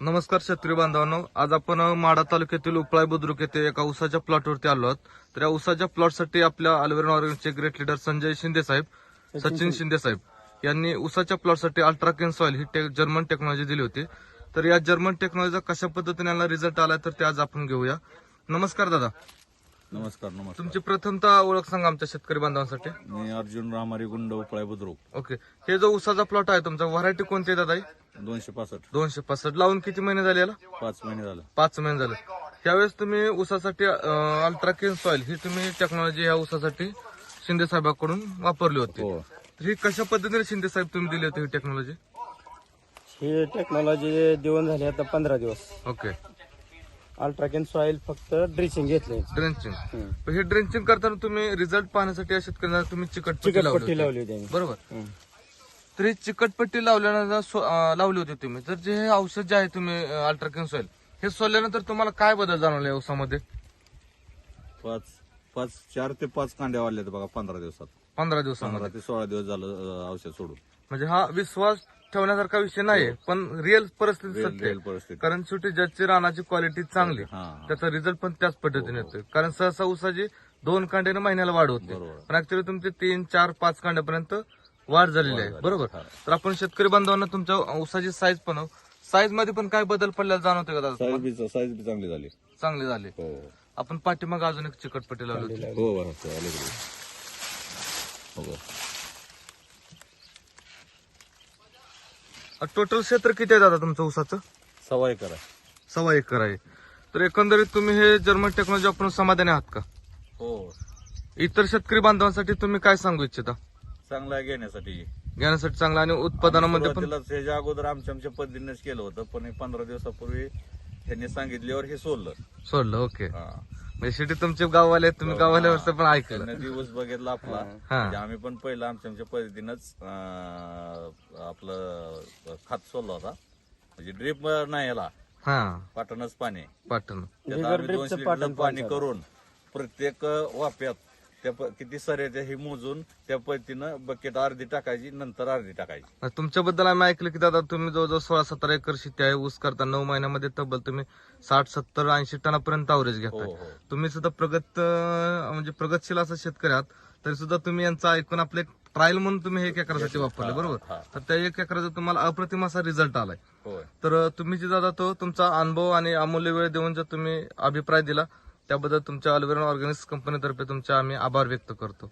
नमस्कार शेतकरी बांधवांनो. आज आपण माढा तालुक्यातील उपळाय बुद्रुक येथे एका उसाच्या प्लॉटवरती आलो आहोत. तर या उसाच्या प्लॉटसाठी आपल्या अल्वेरन ऑर्गनचे ग्रेट लीडर संजय शिंदे साहेब सचिन शिंदे. साहेब यांनी उसाच्या प्लॉटसाठी अल्ट्राकेन सॉइल ही जर्मन टेक्नॉलॉजी दिली होती. तर या जर्मन टेक्नॉलॉजीचा कशा पद्धतीने यांना रिझल्ट आलाय तर ते आज आपण घेऊया. नमस्कार दादा. नमस्कार नमस्कार. तुमची प्रथमतः ओळख सांगा आमच्या शेतकरी बांधवांसाठी. मी अर्जुन रामारी गुंड उपळाय बुद्रुक. ओके. हे जो उसाचा प्लॉट आहे तुमचा व्हरायटी कोणती आहे दादा ही? दोनशे पासष्ट. दोनशे पासष्ट. लावून किती महिने झाले याला? पाच महिने झालं. पाच महिने झाले. त्यावेळेस तुम्ही उसासाठी अल्ट्राकेन सॉइल ही तुम्ही टेक्नॉलॉजी ह्या उसासाठी शिंदे साहेबांकडून वापरली होती. हो. तर ही कशा पद्धतीने शिंदे साहेब तुम्ही दिली होती ही टेक्नॉलॉजी ही टेक्नॉलॉजी देऊन झाली आता पंधरा दिवस. ओके. अल्ट्राकेन सॉइल फक्त ड्रिचिंग. घेतले ड्रेंचिंग हे ड्रेंचिंग करताना तुम्ही रिझल्ट पाहण्यासाठी या शेतकऱ्यांना तुम्ही चिकटपट्टी चिकट लावली होती. लावली होती आम्ही. बरोबर. हम्म. तर ही चिकटपट्टी लावल्यानंतर अं, लावली होती तुम्ही. तर जे हे औषध जे आहे तुम्ही अल्ट्राकेन सॉइल हे सोडल्यानंतर तुम्हाला काय बदल जाणवले या उसामध्ये पाच पाच चार ते पाच कांड्या वाढल्या बघा पंधरा दिवसात. पंधरा दिवसामध्ये पंधरा ते सोळा दिवस झालं अं, औषध सोडून. म्हणजे हा विश्वास ठेवण्यासारखा विषय नाही पण रिअल परिस्थिती सत्य आहे. परिस्थिती. कारण शेवटी ज्याची रानाची क्वालिटी चांगली हा त्याचा रिझल्ट पण त्याच पद्धतीने येतोय. कारण सहसा उसाची दोन कांड्याने महिन्याला वाढ होते. बरोबर. पण ऍक्च्युली तुमची तीन चार पाच कांड्यापर्यंत वाढ झालेली आहे. बरोबर? तर आपण शेतकरी बांधवांना तुमच्या उसाची साईज पण साईजमध्ये पण काय बदल पडलेला जाणवतोय का दादा साईज बी साईज बी चांगली झाली. चांगले झाले. हो. आपण पाठीमाग अजून एक चिकटपट्टी लावली होती. हो बरं हो. टोटल क्षेत्र किती आहे दादा तुमचं उसाचं सव्वा एकर आहे. सव्वा एकर आहे. तर एकंदरीत तुम्ही हे जर्मन टेक्नॉलॉजी वापरून समाधानी आहात का? हो. इतर शेतकरी बांधवांसाठी तुम्ही काय सांगू इच्छिता? चांगला आहे घेण्यासाठी. घेण्यासाठी चांगला आणि उत्पादनामध्ये पण सुरुवातीलाच ह्याच्या अगोदर आमच्या आमच्या पद्धतीनेच केलं होतं पण हे पंधरा दिवसापूर्वी त्यांनी सांगितल्यावर हे सोडलं. सोडलं ओके हा. म्हणजे शेवटी तुमचे गाववाले आहेत, तुम्ही गाववाल्यावरचं पण ऐकलं. त्यांनी दिवस बघितला आपला. हा. म्हणजे आम्ही पण पहिलं आमच्या आमच्या पद्धतीनंच अं, आपलं खत सोडला होता. म्हणजे ड्रीप नाही याला. हा. पाटणच पाणी. पाटण. त्यात बिगर आम्ही ड्रीपचं दोनशे पाटण लिटर पाणी पाणी करून प्रत्येक वाप्यात त्या किती सर हे मोजून त्या पद्धतीनं बकेट अर्धी टाकायची नंतर अर्धी टाकायची. तुमच्याबद्दल आम्ही ऐकलं की दादा तुम्ही जवळजवळ सोळा सतरा एकर शेती आहे. ऊस करता नऊ महिन्यामध्ये तब्बल तुम्ही साठ सत्तर ऐंशी टनापर्यंत अवरेज हो घेताय. हो तुम्ही सुद्धा प्रगत अं, म्हणजे प्रगतशील असं शेतकरी आहात तरी सुद्धा तुम्ही यांचं ऐकून आपले ट्रायल म्हणून तुम्ही एक एकरासाठी वापरले बरोबर? हा. तर त्या एक एकराचा तुम्हाला अप्रतिम असा रिझल्ट आलाय. होय. तर तुम्ही जे दादा तो तुमचा अनुभव आणि अमूल्य वेळ देऊन जर तुम्ही अभिप्राय दिला त्याबद्दल तुमच्या अल्वेरन ऑर्गॅनिक्स कंपनीतर्फे तुमचे आम्ही आभार व्यक्त करतो.